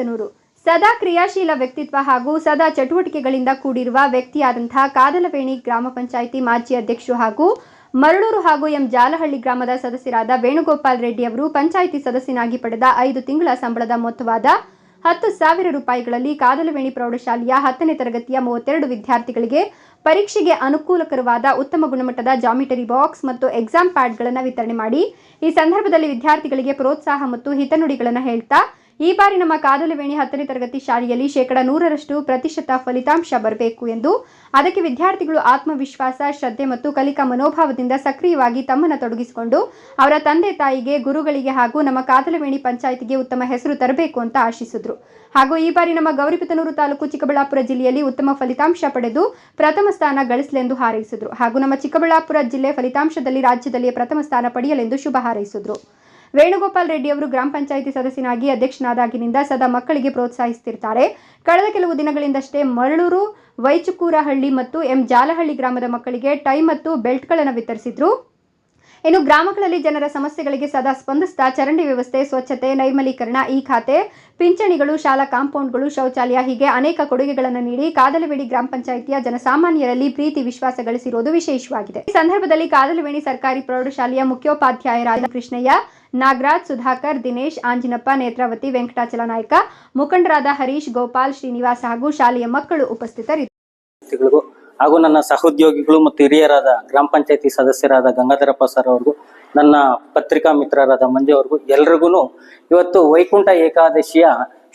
ಗೌರಿಬಿದನೂರು ಸದಾ ಕ್ರಿಯಾಶೀಲ ವ್ಯಕ್ತಿತ್ವ ಹಾಗೂ ಸದಾ ಚಟುವಟಿಕೆಗಳಿಂದ ಕೂಡಿರುವ ವ್ಯಕ್ತಿಯಾದಂತಹ ಕಾದಲವೇಣಿ ಗ್ರಾಮ ಪಂಚಾಯಿತಿ ಮಾಜಿ ಅಧ್ಯಕ್ಷರು ಹಾಗೂ ಮರಳೂರು ಹಾಗೂ ಎಂ ಜಾಲಹಳ್ಳಿ ಗ್ರಾಮದ ಸದಸ್ಯರಾದ ವೇಣುಗೋಪಾಲ್ ರೆಡ್ಡಿ ಅವರು ಪಂಚಾಯಿತಿ ಸದಸ್ಯನಾಗಿ ಪಡೆದ ಐದು ತಿಂಗಳ ಸಂಬಳದ ಮೊತ್ತವಾದ ಹತ್ತು ಸಾವಿರ ರೂಪಾಯಿಗಳಲ್ಲಿ ಕಾದಲವೇಣಿ ಪ್ರೌಢಶಾಲೆಯ ಹತ್ತನೇ ತರಗತಿಯ ಮೂವತ್ತೆರಡು ವಿದ್ಯಾರ್ಥಿಗಳಿಗೆ ಪರೀಕ್ಷೆಗೆ ಅನುಕೂಲಕರವಾದ ಉತ್ತಮ ಗುಣಮಟ್ಟದ ಜಾಮಿಟರಿ ಬಾಕ್ಸ್ ಮತ್ತು ಎಕ್ಸಾಮ್ ಪ್ಯಾಡ್ಗಳನ್ನು ವಿತರಣೆ ಮಾಡಿ, ಈ ಸಂದರ್ಭದಲ್ಲಿ ವಿದ್ಯಾರ್ಥಿಗಳಿಗೆ ಪ್ರೋತ್ಸಾಹ ಮತ್ತು ಹಿತನುಡಿಗಳನ್ನು ಹೇಳ್ತಾ ಈ ಬಾರಿ ನಮ್ಮ ಕಾದಲವೇಣಿ ಹತ್ತನೇ ತರಗತಿ ಶಾಲೆಯಲ್ಲಿ ಶೇಕಡ ನೂರರಷ್ಟು ಪ್ರತಿಶತ ಫಲಿತಾಂಶ ಬರಬೇಕು ಎಂದು ಅದಕ್ಕೆ ವಿದ್ಯಾರ್ಥಿಗಳು ಆತ್ಮವಿಶ್ವಾಸ, ಶ್ರದ್ಧೆ ಮತ್ತು ಕಲಿಕಾ ಮನೋಭಾವದಿಂದ ಸಕ್ರಿಯವಾಗಿ ತಮ್ಮನ್ನು ತೊಡಗಿಸಿಕೊಂಡು ಅವರ ತಂದೆ ತಾಯಿಗೆ, ಗುರುಗಳಿಗೆ ಹಾಗೂ ನಮ್ಮ ಕಾದಲವೇಣಿ ಪಂಚಾಯಿತಿಗೆ ಉತ್ತಮ ಹೆಸರು ತರಬೇಕು ಅಂತ ಆಶಿಸಿದ್ರು. ಹಾಗೂ ಈ ಬಾರಿ ನಮ್ಮ ಗೌರಿಬಿದನೂರು ತಾಲೂಕು ಚಿಕ್ಕಬಳ್ಳಾಪುರ ಜಿಲ್ಲೆಯಲ್ಲಿ ಉತ್ತಮ ಫಲಿತಾಂಶ ಪಡೆದು ಪ್ರಥಮ ಸ್ಥಾನ ಗಳಿಸಲೆಂದು ಹಾರೈಸಿದ್ರು. ಹಾಗೂ ನಮ್ಮ ಚಿಕ್ಕಬಳ್ಳಾಪುರ ಜಿಲ್ಲೆ ಫಲಿತಾಂಶದಲ್ಲಿ ರಾಜ್ಯದಲ್ಲಿಯೇ ಪ್ರಥಮ ಸ್ಥಾನ ಪಡೆಯಲೆಂದು ಶುಭ ಹಾರೈಸಿದ್ರು. ವೇಣುಗೋಪಾಲ್ ರೆಡ್ಡಿ ಅವರು ಗ್ರಾಮ ಪಂಚಾಯಿತಿ ಸದಸ್ಯನಾಗಿ ಅಧ್ಯಕ್ಷನಾದಾಗಿನಿಂದ ಸದಾ ಮಕ್ಕಳಿಗೆ ಪ್ರೋತ್ಸಾಹಿಸುತ್ತಿರ್ತಾರೆ. ಕಳೆದ ಕೆಲವು ದಿನಗಳಿಂದಷ್ಟೇ ಮರಳೂರು, ವೈಚುಕೂರಹಳ್ಳಿ ಮತ್ತು ಎಂ ಜಾಲಹಳ್ಳಿ ಗ್ರಾಮದ ಮಕ್ಕಳಿಗೆ ಟೈ ಮತ್ತು ಬೆಲ್ಟ್ಗಳನ್ನು ವಿತರಿಸಿದ್ರು. ಇನ್ನು ಗ್ರಾಮಗಳಲ್ಲಿ ಜನರ ಸಮಸ್ಯೆಗಳಿಗೆ ಸದಾ ಸ್ಪಂದಿಸ್ತಾ ಚರಂಡಿ ವ್ಯವಸ್ಥೆ, ಸ್ವಚ್ಛತೆ, ನೈರ್ಮಲೀಕರಣ, ಈ ಖಾತೆ, ಪಿಂಚಣಿಗಳು, ಶಾಲಾ ಕಾಂಪೌಂಡ್ಗಳು, ಶೌಚಾಲಯ ಹೀಗೆ ಅನೇಕ ಕೊಡುಗೆಗಳನ್ನು ನೀಡಿ ಕಾದಲವೇಣಿ ಗ್ರಾಮ ಪಂಚಾಯಿತಿಯ ಜನಸಾಮಾನ್ಯರಲ್ಲಿ ಪ್ರೀತಿ, ವಿಶ್ವಾಸ ಗಳಿಸಿರುವುದು ವಿಶೇಷವಾಗಿದೆ. ಈ ಸಂದರ್ಭದಲ್ಲಿ ಕಾದಲವೇಣಿ ಸರ್ಕಾರಿ ಪ್ರೌಢಶಾಲೆಯ ಮುಖ್ಯೋಪಾಧ್ಯಾಯರಾದ ಕೃಷ್ಣಯ್ಯ, ನಾಗರಾಜ್, ಸುಧಾಕರ್, ದಿನೇಶ್, ಆಂಜಿನಪ್ಪ, ನೇತ್ರಾವತಿ ವೆಂಕಟಾಚಲ ನಾಯ್ಕ ಮುಖಂಡರಾದ ಹರೀಶ್, ಗೋಪಾಲ್ ಶ್ರೀನಿವಾಸ್ ಹಾಗೂ ಶಾಲೆಯ ಮಕ್ಕಳು ಉಪಸ್ಥಿತರಿದ್ದರು. ಹಾಗೂ ನನ್ನ ಸಹೋದ್ಯೋಗಿಗಳು ಮತ್ತು ಹಿರಿಯರಾದ ಗ್ರಾಮ ಪಂಚಾಯತಿ ಸದಸ್ಯರಾದ ಗಂಗಾಧರಪ್ಪ ಸರ್ ಅವ್ರಿಗೂ, ನನ್ನ ಪತ್ರಿಕಾ ಮಿತ್ರರಾದ ಮಂಜು ಅವ್ರಿಗೂ ಎಲ್ರಿಗೂ ಇವತ್ತು ವೈಕುಂಠ ಏಕಾದಶಿಯ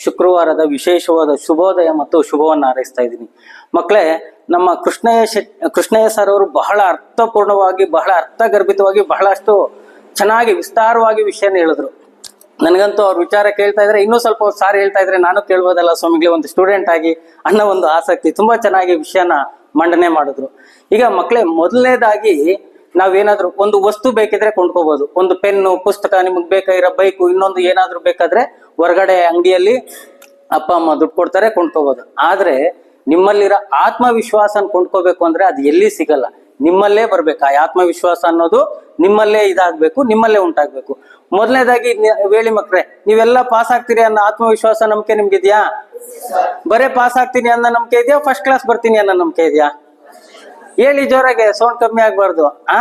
ಶುಕ್ರವಾರದ ವಿಶೇಷವಾದ ಶುಭೋದಯ ಮತ್ತು ಶುಭವನ್ನು ಹಾರೈಸ್ತಾ ಇದ್ದೀನಿ. ಮಕ್ಕಳೇ ನಮ್ಮ ಕೃಷ್ಣಯ್ಯ ಶೆಟ್, ಕೃಷ್ಣಯ್ಯ ಸರ್ ಅವರು ಬಹಳ ಅರ್ಥಪೂರ್ಣವಾಗಿ, ಬಹಳ ಅರ್ಥಗರ್ಭಿತವಾಗಿ ಬಹಳಷ್ಟು ಚೆನ್ನಾಗಿ, ವಿಸ್ತಾರವಾಗಿ ವಿಷಯನ ಹೇಳಿದ್ರು. ನನಗಂತೂ ಅವ್ರ ವಿಚಾರ ಕೇಳ್ತಾ ಇದ್ರೆ, ಇನ್ನೂ ಸ್ವಲ್ಪ ಸಾರಿ ಹೇಳ್ತಾ ಇದ್ರೆ ನಾನು ಕೇಳ್ಬೋದಲ್ಲ ಸ್ವಾಮಿಗೆ ಒಂದು ಸ್ಟೂಡೆಂಟ್ ಆಗಿ ಅನ್ನೋ ಒಂದು ಆಸಕ್ತಿ, ತುಂಬಾ ಚೆನ್ನಾಗಿ ವಿಷಯನ ಮಂಡನೆ ಮಾಡಿದ್ರು. ಈಗ ಮಕ್ಕಳೇ ಮೊದಲನೇದಾಗಿ ನಾವೇನಾದರೂ ಒಂದು ವಸ್ತು ಬೇಕಿದ್ರೆ ಕೊಂಡ್ಕೋಬಹುದು ಒಂದು ಪೆನ್ನು, ಪುಸ್ತಕ, ನಿಮಗೆ ಬೇಕಾಗಿರೋ ಬೈಕು, ಇನ್ನೊಂದು ಏನಾದರೂ ಬೇಕಾದ್ರೆ ಹೊರಗಡೆ ಅಂಗಡಿಯಲ್ಲಿ ಅಪ್ಪ, ಅಮ್ಮ ದುಡ್ಡು ಕೊಡ್ತಾರೆ ಕೊಂಡ್ಕೋಬಹುದು ಆದ್ರೆ ನಿಮ್ಮಲ್ಲಿರೋ ಆತ್ಮವಿಶ್ವಾಸನ ಕೊಂಡ್ಕೋಬೇಕು ಅಂದ್ರೆ ಅದು ಎಲ್ಲಿ ಸಿಗಲ್ಲ. ನಿಮ್ಮಲ್ಲೇ ಬರ್ಬೇಕು. ಆ ಆತ್ಮವಿಶ್ವಾಸ ಅನ್ನೋದು ನಿಮ್ಮಲ್ಲೇ ಇದಾಗ್ಬೇಕು, ನಿಮ್ಮಲ್ಲೇ ಉಂಟಾಗ್ಬೇಕು. ಮೊದಲನೇದಾಗಿ ಹೇಳಿ ಮಕ್ಕಳೆ ನೀವೆಲ್ಲ ಪಾಸ್ ಆಗ್ತೀರಿ ಅನ್ನೋ ಆತ್ಮವಿಶ್ವಾಸ ನಂಬಿಕೆ ನಿಮ್ಗಿದ್ಯಾ? ಬರೇ ಪಾಸ್ ಆಗ್ತೀನಿ ಅನ್ನೋ ನಂಬಿಕೆ ಇದೆಯಾ? ಫಸ್ಟ್ ಕ್ಲಾಸ್ ಬರ್ತೀನಿ ಅನ್ನೋ ನಂಬಿಕೆ ಇದೆಯಾ? ಹೇಳಿ ಜೋರಾಗೆ ಸೌಂಡ್ ಕಮ್ಮಿ ಆಗ್ಬಾರ್ದು. ಆ?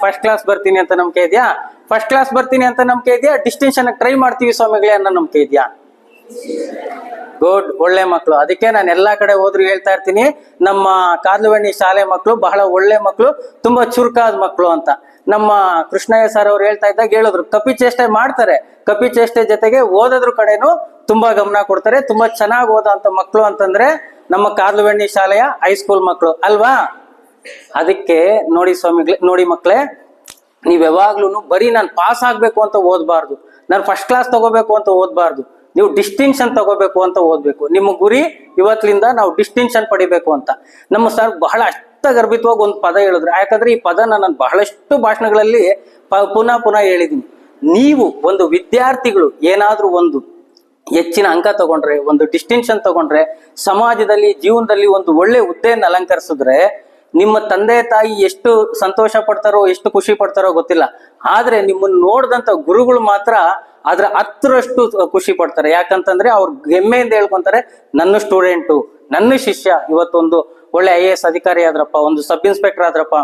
ಫಸ್ಟ್ ಕ್ಲಾಸ್ ಬರ್ತೀನಿ ಅಂತ ನಂಬಿಕೆ ಇದೆಯಾ? ಫಸ್ಟ್ ಕ್ಲಾಸ್ ಬರ್ತೀನಿ ಅಂತ ನಂಬಿಕೆ ಇದೆಯಾ? ಡಿಸ್ಟಿಂಕ್ಷನ್ ಟ್ರೈ ಮಾಡ್ತೀವಿ ಸ್ವಾಮಿಗಳೇ ಅನ್ನೋ ನಂಬಿಕೆ ಇದೆಯಾ? ಗುಡ್, ಒಳ್ಳೆ ಮಕ್ಕಳು ಅದಕ್ಕೆ ನಾನು ಎಲ್ಲಾ ಕಡೆ ಹೋದ್ರು ಹೇಳ್ತಾ ಇರ್ತೀನಿ, ನಮ್ಮ ಕಾದ್ಲುವಣ್ಣಿ ಶಾಲೆ ಮಕ್ಕಳು ಬಹಳ ಒಳ್ಳೆ ಮಕ್ಕಳು ತುಂಬಾ ಚುರುಕಾದ ಮಕ್ಕಳು ಅಂತ. ನಮ್ಮ ಕೃಷ್ಣಯ್ಯ ಸರ್ ಅವ್ರು ಹೇಳ್ತಾ ಇದ್ದಾಗ ಹೇಳಿದ್ರು ಕಪಿ ಚೇಷ್ಟೆ ಮಾಡ್ತಾರೆ. ಕಪಿ ಚೇಷ್ಟೆ ಜೊತೆಗೆ ಓದೋದ್ರ ಕಡೆನು ತುಂಬಾ ಗಮನ ಕೊಡ್ತಾರೆ, ತುಂಬಾ ಚೆನ್ನಾಗಿ ಓದಂತ ಮಕ್ಕಳು ಅಂತಂದ್ರೆ ನಮ್ಮ ಕಾದ್ಲುವಣ್ಣಿ ಶಾಲೆಯ ಹೈಸ್ಕೂಲ್ ಮಕ್ಕಳು ಅಲ್ವಾ? ಅದಕ್ಕೆ ನೋಡಿ ಸ್ವಾಮಿಗಳೇ, ನೋಡಿ ಮಕ್ಕಳೇ ನೀವ್ ಯಾವಾಗ್ಲೂ ಬರೀ ನಾನು ಪಾಸ್ ಆಗ್ಬೇಕು ಅಂತ ಓದ್ಬಾರ್ದು. ನಾನು ಫಸ್ಟ್ ಕ್ಲಾಸ್ ತಗೋಬೇಕು ಅಂತ ಓದಬಾರ್ದು. ನೀವು ಡಿಸ್ಟಿಂಕ್ಷನ್ ತಗೋಬೇಕು ಅಂತ ಓದ್ಬೇಕು. ನಿಮ್ಮ ಗುರಿ ಇವತ್ತಿನಿಂದ ನಾವು ಡಿಸ್ಟಿಂಕ್ಷನ್ ಪಡಿಬೇಕು ಅಂತ. ನಮ್ಮ ಸರ್ ಬಹಳ ಅರ್ಥಗರ್ಭಿತವಾಗಿ ಒಂದು ಪದ ಹೇಳಿದ್ರು. ಯಾಕಂದ್ರೆ ಈ ಪದನ ನಾನು ಬಹಳಷ್ಟು ಭಾಷಣಗಳಲ್ಲಿ ಪುನಃ ಪುನಃ ಹೇಳಿದ್ದೀನಿ ನೀವು ಒಂದು ವಿದ್ಯಾರ್ಥಿಗಳು ಏನಾದ್ರೂ ಒಂದು ಹೆಚ್ಚಿನ ಅಂಕ ತಗೊಂಡ್ರೆ, ಒಂದು ಡಿಸ್ಟಿಂಕ್ಷನ್ ತಗೊಂಡ್ರೆ, ಸಮಾಜದಲ್ಲಿ, ಜೀವನದಲ್ಲಿ ಒಂದು ಒಳ್ಳೆ ಹುದ್ದೆಯನ್ನು ಅಲಂಕರಿಸಿದ್ರೆ ನಿಮ್ಮ ತಂದೆ ತಾಯಿ ಎಷ್ಟು ಸಂತೋಷ ಪಡ್ತಾರೋ, ಎಷ್ಟು ಖುಷಿ ಪಡ್ತಾರೋ ಗೊತ್ತಿಲ್ಲ. ಆದ್ರೆ ನಿಮ್ಮನ್ನು ನೋಡಿದಂತ ಗುರುಗಳು ಮಾತ್ರ ಅದ್ರ ಹತ್ತರಷ್ಟು ಖುಷಿ ಪಡ್ತಾರೆ. ಯಾಕಂತಂದ್ರೆ ಅವ್ರು ಹೆಮ್ಮೆಯಿಂದ ಹೇಳ್ಕೊಂತಾರೆ, ನನ್ನ ಸ್ಟೂಡೆಂಟು ನನ್ನ ಶಿಷ್ಯ, ಇವತ್ತೊಂದು ಒಳ್ಳೆ ಐ ಎ ಎಸ್ ಅಧಿಕಾರಿ ಆದ್ರಪ್ಪ, ಒಂದು ಸಬ್ ಇನ್ಸ್ಪೆಕ್ಟರ್ ಆದ್ರಪ್ಪ,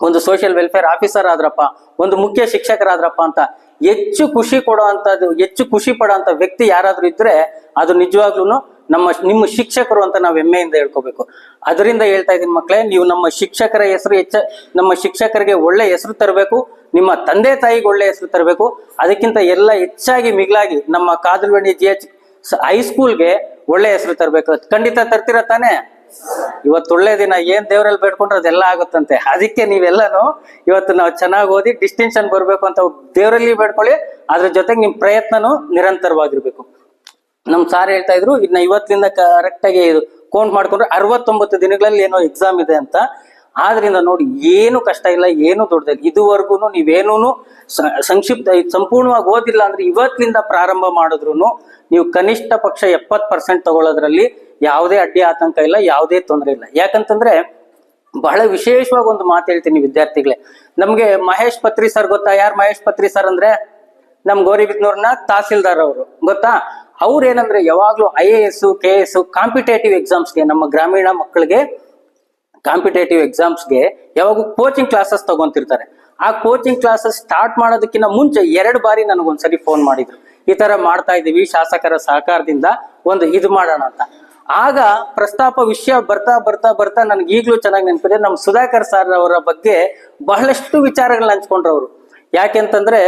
ಒಂದು ಸೋಷಿಯಲ್ ವೆಲ್ಫೇರ್ ಆಫೀಸರ್ ಆದ್ರಪ್ಪ, ಒಂದು ಮುಖ್ಯ ಶಿಕ್ಷಕರಾದ್ರಪ್ಪ ಅಂತ ಹೆಚ್ಚು ಖುಷಿ ಕೊಡೋ ಅಂತದ್ದು ಹೆಚ್ಚು ಖುಷಿ ಪಡೋ ಅಂತ ವ್ಯಕ್ತಿ ಯಾರಾದ್ರೂ ಇದ್ರೆ ಅದು ನಿಜವಾಗ್ಲೂ ನಮ್ಮ ನಿಮ್ಮ ಶಿಕ್ಷಕರು ಅಂತ ನಾವು ಹೆಮ್ಮೆಯಿಂದ ಹೇಳ್ಕೋಬೇಕು. ಅದರಿಂದ ಹೇಳ್ತಾ ಇದ್ದೀನಿ ಮಕ್ಕಳೇ ನೀವು ನಮ್ಮ ಶಿಕ್ಷಕರ ಹೆಸರು ಹೆಚ್ಚ, ನಮ್ಮ ಶಿಕ್ಷಕರಿಗೆ ಒಳ್ಳೆ ಹೆಸರು ತರಬೇಕು, ನಿಮ್ಮ ತಂದೆ ತಾಯಿಗೆ ಒಳ್ಳೆ ಹೆಸರು ತರಬೇಕು, ಅದಕ್ಕಿಂತ ಎಲ್ಲ ಹೆಚ್ಚಾಗಿ ಮಿಗಿಲಾಗಿ ನಮ್ಮ ಕಾದಲ್ವಣಿ ಜಿ ಎಚ್ ಹೈಸ್ಕೂಲ್ಗೆ ಒಳ್ಳೆ ಹೆಸರು ತರಬೇಕು. ಖಂಡಿತ ತರ್ತೀರ ತಾನೇ? ಇವತ್ತು ಒಳ್ಳೆ ದಿನ, ಏನ್ ದೇವರಲ್ಲಿ ಬೇಡ್ಕೊಂಡ್ರೆ ಅದೆಲ್ಲ ಆಗುತ್ತಂತೆ. ಅದಕ್ಕೆ ನೀವೆಲ್ಲಾನು ಇವತ್ತು ನಾವು ಚೆನ್ನಾಗಿ ಓದಿ ಡಿಸ್ಟಿಂಕ್ಷನ್ ಬರಬೇಕು ಅಂತ ದೇವರಲ್ಲಿ ಬೇಡ್ಕೊಳ್ಳಿ, ಅದ್ರ ಜೊತೆಗೆ ನಿಮ್ ಪ್ರಯತ್ನನು ನಿರಂತರವಾಗಿರ್ಬೇಕು. ನಮ್ ಸಾರ್ ಹೇಳ್ತಾ ಇದ್ರು ಇದನ್ನ ಇವತ್ತಿಂದ ಕರೆಕ್ಟ್ ಆಗಿ ಕೌಂಟ್ ಮಾಡ್ಕೊಂಡ್ರೆ ಅರವತ್ತೊಂಬತ್ತು ದಿನಗಳಲ್ಲಿ ಏನೋ ಎಕ್ಸಾಮ್ ಇದೆ ಅಂತ. ಆದ್ರಿಂದ ನೋಡಿ, ಏನು ಕಷ್ಟ ಇಲ್ಲ, ಏನು ದೊಡ್ಡದಿಲ್ಲ. ಇದುವರೆಗೂ ನೀವೇನೂ ಸಂಕ್ಷಿಪ್ತ ಸಂಪೂರ್ಣವಾಗಿ ಓದಿಲ್ಲ ಅಂದ್ರೆ ಇವತ್ತಿನಿಂದ ಪ್ರಾರಂಭ ಮಾಡಿದ್ರು ನೀವು ಕನಿಷ್ಠ ಪಕ್ಷ ಎಪ್ಪತ್ ಪರ್ಸೆಂಟ್ ತಗೊಳ್ಳೋದ್ರಲ್ಲಿ ಯಾವುದೇ ಅಡ್ಡಿ ಆತಂಕ ಇಲ್ಲ, ಯಾವುದೇ ತೊಂದರೆ ಇಲ್ಲ. ಯಾಕಂತಂದ್ರೆ ಬಹಳ ವಿಶೇಷವಾಗಿ ಒಂದು ಮಾತು ಹೇಳ್ತೀನಿ ವಿದ್ಯಾರ್ಥಿಗಳೇ. ನಮ್ಗೆ ಮಹೇಶ್ ಪತ್ರಿ ಸರ್ ಗೊತ್ತಾ? ಯಾರು ಮಹೇಶ್ ಪತ್ರಿ ಸರ್ ಅಂದ್ರೆ? ನಮ್ ಗೌರಿಬಿದ್ನೂರ್ನ ತಹಸೀಲ್ದಾರ್ ಅವರು. ಗೊತ್ತಾ? ಅವ್ರು ಏನಂದ್ರೆ ಯಾವಾಗ್ಲೂ I A S K S competitive ಎಕ್ಸಾಮ್ಸ್ಗೆ ನಮ್ಮ ಗ್ರಾಮೀಣ ಮಕ್ಕಳಿಗೆ ಕಾಂಪಿಟೇಟಿವ್ ಎಕ್ಸಾಮ್ಸ್ಗೆ ಯಾವಾಗ ಕೋಚಿಂಗ್ ಕ್ಲಾಸಸ್ ತಗೊಂತಿರ್ತಾರೆ. ಆ ಕೋಚಿಂಗ್ ಕ್ಲಾಸಸ್ ಸ್ಟಾರ್ಟ್ ಮಾಡೋದಕ್ಕಿಂತ ಮುಂಚೆ ಎರಡು ಬಾರಿ ನನಗೊಂದ್ಸರಿ ಫೋನ್ ಮಾಡಿದ್ರು. ಈ ತರ ಮಾಡ್ತಾ ಇದ್ದೀವಿ, ಶಾಸಕರ ಸಹಕಾರದಿಂದ ಒಂದು ಇದು ಮಾಡೋಣ ಅಂತ. ಆಗ ಪ್ರಸ್ತಾಪ ವಿಷಯ ಬರ್ತಾ ಬರ್ತಾ ಬರ್ತಾ ನನ್ಗೆ ಈಗಲೂ ಚೆನ್ನಾಗಿ ನೆನಪಿದೆ. ನಮ್ಮ ಸುಧಾಕರ್ ಸರ್ ಅವರ ಬಗ್ಗೆ ಬಹಳಷ್ಟು ವಿಚಾರಗಳನ್ನ ಹಂಚ್ಕೊಂಡ್ರು ಅವರು ಯಾಕೆಂತಂದ್ರೆ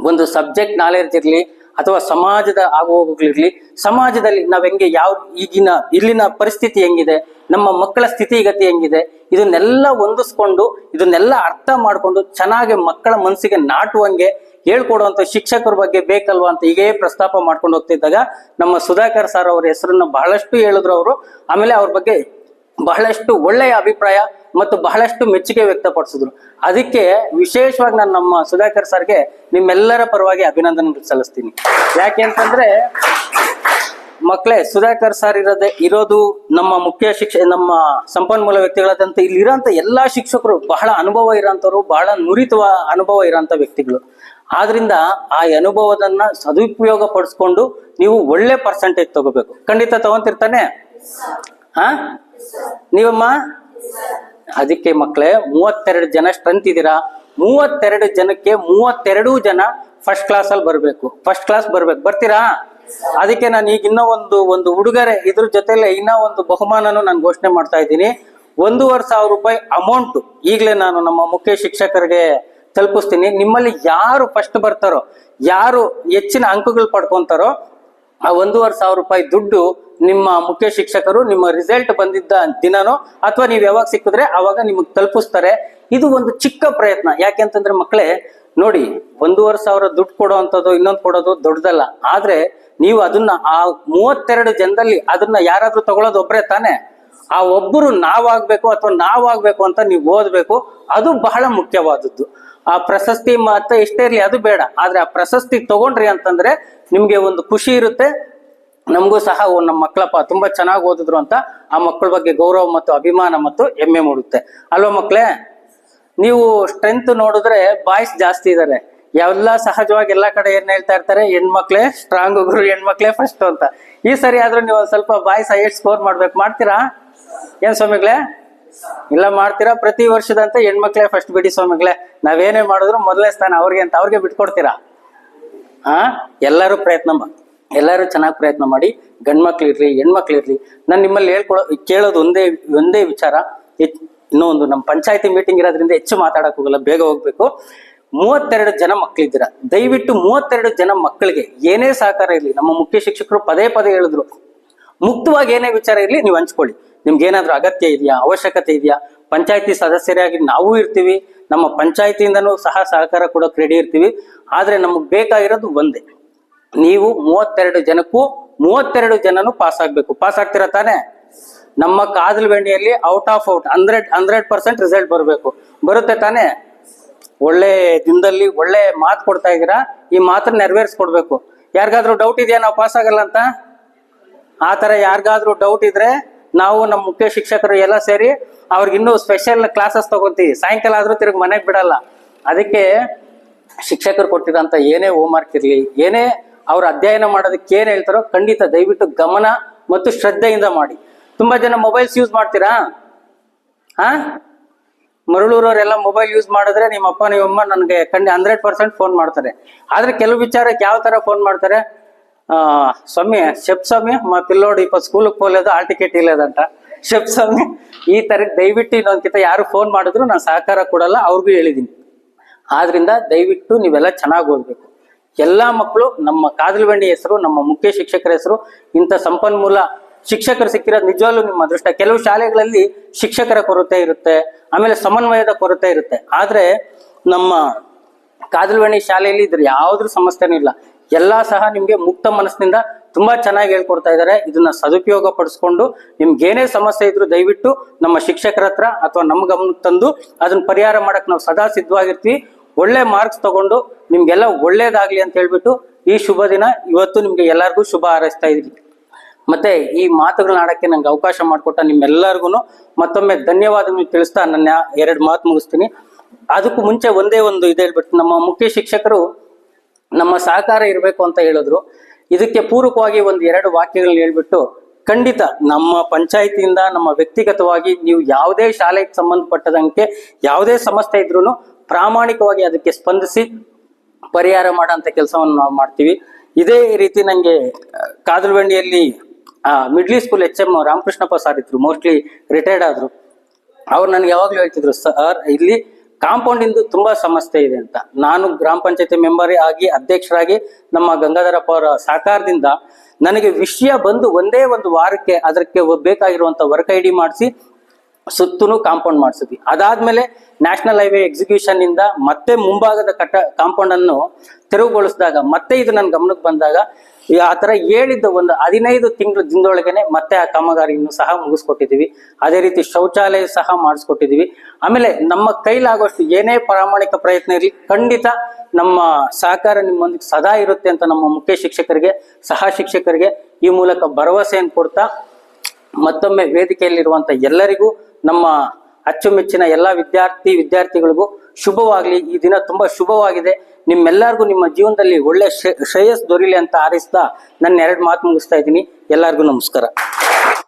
ಒಂದು ಸಬ್ಜೆಕ್ಟ್ ನಾಲೆಜ್ ಇರ್ಲಿ ಅಥವಾ ಸಮಾಜದ ಆಗುಹೋಗುಗಳಿರ್ಲಿ ಸಮಾಜದಲ್ಲಿ ನಾವ್ ಹೆಂಗೆ ಯಾವ ಈಗಿನ, ಇಲ್ಲಿನ ಪರಿಸ್ಥಿತಿ ಹೆಂಗಿದೆ, ನಮ್ಮ ಮಕ್ಕಳ ಸ್ಥಿತಿಗತಿ ಹೆಂಗಿದೆ, ಇದನ್ನೆಲ್ಲ ಹೊಂದಿಸ್ಕೊಂಡು, ಇದನ್ನೆಲ್ಲ ಅರ್ಥ ಮಾಡ್ಕೊಂಡು ಚೆನ್ನಾಗಿ ಮಕ್ಕಳ ಮನಸ್ಸಿಗೆ ನಾಟುವಂಗೆ ಹೇಳ್ಕೊಡುವಂತ ಶಿಕ್ಷಕರ ಬಗ್ಗೆ ಬೇಕಲ್ವಾ ಅಂತ ಹೀಗೇ ಪ್ರಸ್ತಾಪ ಮಾಡ್ಕೊಂಡು ಹೋಗ್ತಿದ್ದಾಗ ನಮ್ಮ ಸುಧಾಕರ್ ಸರ್ ಅವ್ರ ಹೆಸರನ್ನ ಬಹಳಷ್ಟು ಹೇಳಿದ್ರು ಅವರು. ಆಮೇಲೆ ಅವ್ರ ಬಗ್ಗೆ ಬಹಳಷ್ಟು ಒಳ್ಳೆಯ ಅಭಿಪ್ರಾಯ ಮತ್ತು ಬಹಳಷ್ಟು ಮೆಚ್ಚುಗೆ ವ್ಯಕ್ತಪಡಿಸಿದ್ರು. ಅದಕ್ಕೆ ವಿಶೇಷವಾಗಿ ನಾನು ನಮ್ಮ ಸುಧಾಕರ್ ಸರ್ಗೆ ನಿಮ್ಮೆಲ್ಲರ ಪರವಾಗಿ ಅಭಿನಂದನೆ ಸಲ್ಲಿಸ್ತೀನಿ. ಯಾಕೆ ಅಂತಂದ್ರೆ ಮಕ್ಕಳೇ ಸುಧಾಕರ್ ಸರ್ ಇರೋದೆ ಇರೋದು ನಮ್ಮ ಮುಖ್ಯ ಶಿಕ್ಷ, ನಮ್ಮ ಸಂಪನ್ಮೂಲ ವ್ಯಕ್ತಿಗಳಾದಂತ ಇಲ್ಲಿ ಇರೋಂಥ ಎಲ್ಲಾ ಶಿಕ್ಷಕರು, ಬಹಳ ಅನುಭವ ಇರೋಂಥವ್ರು, ಬಹಳ ನುರಿತ ಅನುಭವ ಇರೋಂಥ ವ್ಯಕ್ತಿಗಳು. ಆದ್ರಿಂದ ಆ ಅನುಭವದನ್ನ ಸದುಪಯೋಗ ಪಡಿಸ್ಕೊಂಡು ನೀವು ಒಳ್ಳೆ ಪರ್ಸೆಂಟೇಜ್ ತಗೋಬೇಕು. ಖಂಡಿತ ತಗೊಂತಿರ್ತಾನೆ? ಹಾ ನೀವಮ್ಮ? ಅದಕ್ಕೆ ಮಕ್ಕಳೇ, ಮೂವತ್ತೆರಡು ಜನ ಸ್ಟ್ರೆಂತ್ ಇದ್ದೀರಾ? ಮೂವತ್ತೆರಡು ಜನಕ್ಕೆ ಮೂವತ್ತೆರಡು ಜನ ಫಸ್ಟ್ ಕ್ಲಾಸ್ ಅಲ್ಲಿ ಬರಬೇಕು. ಫಸ್ಟ್ ಕ್ಲಾಸ್ ಬರ್ಬೇಕು. ಬರ್ತೀರಾ? ಅದಕ್ಕೆ ನಾನು ಈಗ ಇನ್ನೂ ಒಂದು ಒಂದು ಉಡುಗೊರೆ, ಇದ್ರ ಜೊತೆಲೆ ಇನ್ನೂ ಒಂದು ಬಹುಮಾನನು ನಾನು ಘೋಷಣೆ ಮಾಡ್ತಾ ಇದ್ದೀನಿ. ಒಂದೂವರೆ ಸಾವಿರ ರೂಪಾಯಿ ಅಮೌಂಟ್ ಈಗಲೇ ನಾನು ನಮ್ಮ ಮುಖ್ಯ ಶಿಕ್ಷಕರಿಗೆ ತಲುಪಿಸ್ತೀನಿ. ನಿಮ್ಮಲ್ಲಿ ಯಾರು ಫಸ್ಟ್ ಬರ್ತಾರೋ, ಯಾರು ಹೆಚ್ಚಿನ ಅಂಕಗಳು ಪಡ್ಕೊಂತಾರೋ ಆ ಒಂದೂವರೆ ಸಾವಿರ ರೂಪಾಯಿ ದುಡ್ಡು ನಿಮ್ಮ ಮುಖ್ಯ ಶಿಕ್ಷಕರು, ನಿಮ್ಮ ರಿಸಲ್ಟ್ ಬಂದಿದ್ದ ದಿನನೋ ಅಥವಾ ನೀವು ಯಾವಾಗ ಸಿಕ್ಕಿದ್ರೆ ಅವಾಗ ನಿಮಗೆ ತಲುಪಿಸ್ತಾರೆ. ಇದು ಒಂದು ಚಿಕ್ಕ ಪ್ರಯತ್ನ. ಯಾಕೆಂತಂದ್ರೆ ಮಕ್ಕಳೇ ನೋಡಿ, ಒಂದೂವರೆ ಸಾವಿರ ದುಡ್ಡು ಕೊಡೋ ಅಂಥದ್ದು, ಇನ್ನೊಂದು ಕೊಡೋದು ದೊಡ್ಡದಲ್ಲ. ಆದ್ರೆ ನೀವು ಅದನ್ನ ಆ ಮೂವತ್ತೆರಡು ಜನದಲ್ಲಿ ಅದನ್ನ ಯಾರಾದ್ರೂ ತಗೊಳ್ಳೋದು ಒಬ್ಬರೇ ತಾನೆ? ಆ ಒಬ್ಬರು ನಾವಾಗ್ಬೇಕು ಅಥವಾ ನಾವಾಗ್ಬೇಕು ಅಂತ ನೀವು ಓದ್ಬೇಕು, ಅದು ಬಹಳ ಮುಖ್ಯವಾದದ್ದು. ಆ ಪ್ರಶಸ್ತಿ ಮಾತ್ರ ಎಷ್ಟೇ ಇರಲಿ, ಅದು ಬೇಡ. ಆದ್ರೆ ಆ ಪ್ರಶಸ್ತಿ ತಗೊಂಡ್ರಿ ಅಂತಂದ್ರೆ ನಿಮ್ಗೆ ಒಂದು ಖುಷಿ ಇರುತ್ತೆ. ನಮಗೂ ಸಹ ನಮ್ಮ ಮಕ್ಕಳಪ್ಪ ತುಂಬಾ ಚೆನ್ನಾಗಿ ಓದಿದ್ರು ಅಂತ ಆ ಮಕ್ಕಳ ಬಗ್ಗೆ ಗೌರವ ಮತ್ತು ಅಭಿಮಾನ ಮತ್ತು ಹೆಮ್ಮೆ ಮೂಡುತ್ತೆ. ಅಲ್ವಾ ಮಕ್ಕಳೇ ನೀವು ಸ್ಟ್ರೆಂತ್ ನೋಡಿದ್ರೆ ಬಾಯ್ಸ್ ಜಾಸ್ತಿ ಇದಾರೆ. ಎಲ್ಲ ಸಹಜವಾಗಿ ಎಲ್ಲಾ ಕಡೆ ಏನ್ ಹೇಳ್ತಾ ಇರ್ತಾರೆ? ಹೆಣ್ಮಕ್ಳೇ ಸ್ಟ್ರಾಂಗ್ ಗುರು, ಹೆಣ್ಮಕ್ಳೇ ಫಸ್ಟ್ ಅಂತ. ಈ ಸರಿ ಆದ್ರೂ ನೀವು ಸ್ವಲ್ಪ ಬಾಯ್ಸ್ ಹೈಯೆಸ್ಟ್ ಸ್ಕೋರ್ ಮಾಡ್ಬೇಕು. ಮಾಡ್ತೀರಾ? ಏನ್ ಸ್ವಾಮಿಗಳೇ? ಇಲ್ಲ ಮಾಡ್ತೀರಾ? ಪ್ರತಿ ವರ್ಷದಂತೆ ಹೆಣ್ಮಕ್ಳೇ ಫಸ್ಟ್ ಬಿಡಿ ಸ್ವಾಮಿಗಳೇ. ನಾವೇನೇ ಮಾಡಿದ್ರು ಮೊದಲೇ ಸ್ಥಾನ ಅವ್ರಿಗೆ ಅಂತ ಅವ್ರಿಗೆ ಬಿಟ್ಕೊಡ್ತೀರಾ? ಹಾ? ಎಲ್ಲರೂ ಪ್ರಯತ್ನ ಎಲ್ಲರೂ ಚೆನ್ನಾಗಿ ಪ್ರಯತ್ನ ಮಾಡಿ, ಗಂಡ್ಮಕ್ಳು ಇರ್ಲಿ, ಹೆಣ್ಮಕ್ಳು ಇರ್ಲಿ. ನಾನು ನಿಮ್ಮಲ್ಲಿ ಹೇಳ್ಕೊಳೋ ಕೇಳೋದು ಒಂದೇ ಒಂದೇ ವಿಚಾರ. ಇನ್ನೊಂದು ಇನ್ನೂ ಒಂದು ನಮ್ಮ ಪಂಚಾಯತಿ ಮೀಟಿಂಗ್ ಇರೋದ್ರಿಂದ ಹೆಚ್ಚು ಮಾತಾಡಕ್ ಹೋಗಲ್ಲ, ಬೇಗ ಹೋಗ್ಬೇಕು. ಮೂವತ್ತೆರಡು ಜನ ಮಕ್ಕಳಿದ್ದೀರಾ ದಯವಿಟ್ಟು ಮೂವತ್ತೆರಡು ಜನ ಮಕ್ಕಳಿಗೆ ಏನೇ ಸಹಕಾರ ಇರಲಿ, ನಮ್ಮ ಮುಖ್ಯ ಶಿಕ್ಷಕರು ಪದೇ ಪದೇ ಹೇಳಿದ್ರು ಮುಕ್ತವಾಗಿ ಏನೇ ವಿಚಾರ ಇರಲಿ, ನೀವು ಹಂಚ್ಕೊಳ್ಳಿ. ನಿಮ್ಗೆ ಏನಾದ್ರೂ ಅಗತ್ಯ ಇದೆಯಾ? ಅವಶ್ಯಕತೆ ಇದೆಯಾ? ಪಂಚಾಯತಿ ಸದಸ್ಯರಾಗಿ ನಾವು ಇರ್ತೀವಿ. ನಮ್ಮ ಪಂಚಾಯತಿಯಿಂದನೂ ಸಹ ಸಹಕಾರ ಕೂಡ ರೆಡಿ ಇರ್ತೀವಿ. ಆದ್ರೆ ನಮಗೆ ಬೇಕಾಗಿರೋದು ಒಂದೇ. ನೀವು ಮೂವತ್ತೆರಡು ಜನಕ್ಕೂ ಮೂವತ್ತೆರಡು ಜನನು ಪಾಸ್ ಆಗ್ಬೇಕು. ಪಾಸ್ ಆಗ್ತಿರ ತಾನೆ? ನಮ್ಮ ಕಾದಲ್ ಬೆಂಡಿಯಲ್ಲಿ out of out hundred hundred percent result ಬರಬೇಕು. ಬರುತ್ತೆ ತಾನೇ? ಒಳ್ಳೆ ದಿನದಲ್ಲಿ ಒಳ್ಳೆ ಮಾತು ಕೊಡ್ತಾ ಇದ್ದೀರಾ? ಈ ಮಾತ್ರ ನೆರವೇರಿಸ್ಕೊಡ್ಬೇಕು. ಯಾರಿಗಾದ್ರೂ ಡೌಟ್ ಇದೆಯಾ? ನಾವು ಪಾಸ್ ಆಗಲ್ಲ ಅಂತ? ಆ ತರ ಯಾರಿಗಾದ್ರೂ ಡೌಟ್ ಇದ್ರೆ ನಾವು ನಮ್ಮ ಮುಖ್ಯ ಶಿಕ್ಷಕರು ಎಲ್ಲ ಸೇರಿ ಅವ್ರಿಗೆ ಇನ್ನೂ ಸ್ಪೆಷಲ್ ಕ್ಲಾಸಸ್ ತಗೊಂತೀವಿ ಸಾಯಂಕಾಲ ಆದ್ರೂ ತಿರುಗಿ ಮನೆಗೆ ಬಿಡಲ್ಲ. ಅದಕ್ಕೆ ಶಿಕ್ಷಕರು ಕೊಟ್ಟಿರೋಂಥ ಏನೇ ಹೋಮ್ವರ್ಕ್ ಇರಲಿ, ಏನೇ ಅವ್ರು ಅಧ್ಯಯನ ಮಾಡೋದಕ್ಕೆ ಏನ್ ಹೇಳ್ತಾರೋ ಖಂಡಿತ ದಯವಿಟ್ಟು ಗಮನ ಮತ್ತು ಶ್ರದ್ಧೆಯಿಂದ ಮಾಡಿ. ತುಂಬಾ ಜನ ಮೊಬೈಲ್ಸ್ ಯೂಸ್ ಮಾಡ್ತೀರಾ? ಹಾ? ಮರಳೂರವರೆಲ್ಲ ಮೊಬೈಲ್ ಯೂಸ್ ಮಾಡಿದ್ರೆ ನಿಮ್ಮ ಅಪ್ಪ ನಿಮ್ಮಮ್ಮ ನನಗೆ ಖಂಡಿ ಹಂಡ್ರೆಡ್ ಪರ್ಸೆಂಟ್ ಫೋನ್ ಮಾಡ್ತಾರೆ. ಆದ್ರೆ ಕೆಲವು ವಿಚಾರಕ್ಕೆ ಯಾವ ತರ ಫೋನ್ ಮಾಡ್ತಾರೆ? ಆ, ಸ್ವಾಮಿ ಶೆಪ್ ಸ್ವಾಮಿ ಮಾ ಪಿಲ್ಲೋಡು ಇಪ್ಪ ಸ್ಕೂಲ್ಗೆ ಹೋಗ್ಲೇದು ಆರ್ ಟಿಕೆಟ್ ಇಲ್ಯೋದು ಅಂತ ಸ್ವಾಮಿ, ಈ ತರ ದಯವಿಟ್ಟು ಇನ್ನೊಂದ್ಕಿಂತ ಯಾರು ಫೋನ್ ಮಾಡಿದ್ರು ನಾನು ಸಹಕಾರ ಕೊಡಲ್ಲ, ಅವ್ರಿಗೂ ಹೇಳಿದೀನಿ. ಆದ್ರಿಂದ ದಯವಿಟ್ಟು ನೀವೆಲ್ಲ ಚೆನ್ನಾಗಿ ಓದ್ಬೇಕು. ಎಲ್ಲಾ ಮಕ್ಕಳು ನಮ್ಮ ಕಾದಲ್ಬಂಡಿ ಹೆಸರು, ನಮ್ಮ ಮುಖ್ಯ ಶಿಕ್ಷಕರ ಹೆಸರು, ಇಂಥ ಸಂಪನ್ಮೂಲ ಶಿಕ್ಷಕರು ಸಿಕ್ಕಿರೋದು ನಿಜವಾಗ್ಲೂ ನಿಮ್ಮ ಅದೃಷ್ಟ. ಕೆಲವು ಶಾಲೆಗಳಲ್ಲಿ ಶಿಕ್ಷಕರ ಕೊರತೆ ಇರುತ್ತೆ, ಆಮೇಲೆ ಸಮನ್ವಯದ ಕೊರತೆ ಇರುತ್ತೆ. ಆದ್ರೆ ನಮ್ಮ ಕಾದಲ್ವಣಿ ಶಾಲೆಯಲ್ಲಿ ಇದ್ರ ಯಾವ್ದ್ರ ಸಮಸ್ಯೆನೂ ಇಲ್ಲ. ಎಲ್ಲಾ ಸಹ ನಿಮ್ಗೆ ಮುಕ್ತ ಮನಸ್ಸಿನಿಂದ ತುಂಬಾ ಚೆನ್ನಾಗಿ ಹೇಳ್ಕೊಡ್ತಾ ಇದ್ದಾರೆ. ಇದನ್ನ ಸದುಪಯೋಗ ಪಡಿಸ್ಕೊಂಡು ನಿಮ್ಗೆ ಏನೇ ಸಮಸ್ಯೆ ಇದ್ರು ದಯವಿಟ್ಟು ನಮ್ಮ ಶಿಕ್ಷಕರ ಹತ್ರ ಅಥವಾ ನಮ್ಮ ಗಮನಕ್ಕೆ ತಂದು ಅದನ್ನ ಪರಿಹಾರ ಮಾಡಕ್ ನಾವು ಸದಾ ಸಿದ್ಧವಾಗಿರ್ತೀವಿ. ಒಳ್ಳೆ ಮಾರ್ಕ್ಸ್ ತಗೊಂಡು ನಿಮ್ಗೆಲ್ಲ ಒಳ್ಳೇದಾಗ್ಲಿ ಅಂತ ಹೇಳ್ಬಿಟ್ಟು ಈ ಶುಭ ದಿನ ಇವತ್ತು ನಿಮ್ಗೆ ಎಲ್ಲರಿಗೂ ಶುಭ ಹಾರೈಸ್ತಾ ಇದೀವಿ ಮತ್ತೆ ಈ ಮಾತುಗಳನ್ನ ಆಡಕ್ಕೆ ನಂಗೆ ಅವಕಾಶ ಮಾಡಿಕೊಟ್ಟ ನಿಮ್ಮೆಲ್ಲರಿಗೂ ಮತ್ತೊಮ್ಮೆ ಧನ್ಯವಾದಗಳು ತಿಳಿಸ್ತಾ ನನ್ನ ಎರಡು ಮಾತು ಮುಗಿಸ್ತೀನಿ. ಅದಕ್ಕೂ ಮುಂಚೆ ಒಂದೇ ಒಂದು ಇದು ಹೇಳ್ಬಿಟ್ಟು ನಮ್ಮ ಮುಖ್ಯ ಶಿಕ್ಷಕರು ನಮ್ಮ ಸಹಕಾರ ಇರಬೇಕು ಅಂತ ಹೇಳಿದ್ರು. ಇದಕ್ಕೆ ಪೂರಕವಾಗಿ ಒಂದು ಎರಡು ವಾಕ್ಯಗಳನ್ನ ಹೇಳ್ಬಿಟ್ಟು, ಖಂಡಿತ ನಮ್ಮ ಪಂಚಾಯತಿಯಿಂದ ನಮ್ಮ ವ್ಯಕ್ತಿಗತವಾಗಿ ನೀವು ಯಾವುದೇ ಶಾಲೆಗೆ ಸಂಬಂಧಪಟ್ಟದಂತೆ ಯಾವುದೇ ಸಮಸ್ಯೆ ಇದ್ರೂ ಪ್ರಾಮಾಣಿಕವಾಗಿ ಅದಕ್ಕೆ ಸ್ಪಂದಿಸಿ ಪರಿಹಾರ ಮಾಡೋಂಥ ಕೆಲಸವನ್ನು ನಾವು ಮಾಡ್ತೀವಿ. ಇದೇ ರೀತಿ ನನಗೆ ಕಾದಲ್ಬಂಡಿಯಲ್ಲಿ middle school H M Ramakrishnappa sir ಇದ್ರು ಮೋಸ್ಟ್ಲಿ ರಿಟೈರ್ಡ್ ಆದರು. ಅವ್ರು ನನಗೆ ಯಾವಾಗಲೂ ಹೇಳ್ತಿದ್ರು ಸರ್ ಇಲ್ಲಿ ಕಾಂಪೌಂಡ್ ಇಂದು ತುಂಬಾ ಸಮಸ್ಯೆ ಇದೆ ಅಂತ. ನಾನು ಗ್ರಾಮ ಪಂಚಾಯತಿ ಮೆಂಬರ್ ಆಗಿ, ಅಧ್ಯಕ್ಷರಾಗಿ ನಮ್ಮ ಗಂಗಾಧರಪ್ಪ ಅವರ ಸಹಕಾರದಿಂದ ನನಗೆ ವಿಷಯ ಬಂದು ಒಂದೇ ಒಂದು ವಾರಕ್ಕೆ ಅದಕ್ಕೆ ಬೇಕಾಗಿರುವಂತ ವರ್ಕ್ ಐ ಡಿ ಮಾಡಿಸಿ ಸುತ್ತೂ ಕಾಂಪೌಂಡ್ ಮಾಡಿಸಿದ್ವಿ. ಅದಾದ್ಮೇಲೆ ನ್ಯಾಷನಲ್ ಹೈವೇ ಎಕ್ಸಿಕ್ಯೂಷನ್ ಇಂದ ಮತ್ತೆ ಮುಂಭಾಗದ ಕಟ್ಟ ಕಾಂಪೌಂಡ್ ಅನ್ನು ತೆರವುಗೊಳಿಸಿದಾಗ, ಮತ್ತೆ ಇದು ನನ್ನ ಗಮನಕ್ಕೆ ಬಂದಾಗ ಆ ತರ ಹೇಳಿದ್ದ ಒಂದು ಹದಿನೈದು ತಿಂಗಳ ದಿನದೊಳಗನೆ ಮತ್ತೆ ಆ ಕಾಮಗಾರಿಯನ್ನು ಸಹ ಮುಗಿಸ್ಕೊಟ್ಟಿದ್ದೀವಿ. ಅದೇ ರೀತಿ ಶೌಚಾಲಯ ಸಹ ಮಾಡಿಸ್ಕೊಟ್ಟಿದೀವಿ ಆಮೇಲೆ ನಮ್ಮ ಕೈಲಾಗುವಷ್ಟು ಏನೇ ಪ್ರಾಮಾಣಿಕ ಪ್ರಯತ್ನ ಇರಲಿ, ಖಂಡಿತ ನಮ್ಮ ಸಹಕಾರ ನಿಮ್ಮೊಂದಿಗೆ ಸದಾ ಇರುತ್ತೆ ಅಂತ ನಮ್ಮ ಮುಖ್ಯ ಶಿಕ್ಷಕರಿಗೆ, ಸಹ ಶಿಕ್ಷಕರಿಗೆ ಈ ಮೂಲಕ ಭರವಸೆಯನ್ನು ಕೊಡ್ತಾ ಮತ್ತೊಮ್ಮೆ ವೇದಿಕೆಯಲ್ಲಿರುವಂತ ಎಲ್ಲರಿಗೂ, ನಮ್ಮ ಅಚ್ಚುಮೆಚ್ಚಿನ ಎಲ್ಲ ವಿದ್ಯಾರ್ಥಿ, ವಿದ್ಯಾರ್ಥಿಗಳಿಗೂ ಶುಭವಾಗ್ಲಿ. ಈ ದಿನ ತುಂಬಾ ಶುಭವಾಗಿದೆ. ನಿಮ್ಮೆಲ್ಲರಿಗೂ ನಿಮ್ಮ ಜೀವನದಲ್ಲಿ ಒಳ್ಳೆ ಶ್ರೇ- ಶ್ರೇಯಸ್ ದೊರೀಲಿ ಅಂತ ಆರಿಸ್ತಾ ನನ್ನ ಎರಡು ಮಾತು ಮುಗಿಸ್ತಾ ಇದ್ದೀನಿ. ಎಲ್ಲರಿಗೂ ನಮಸ್ಕಾರ.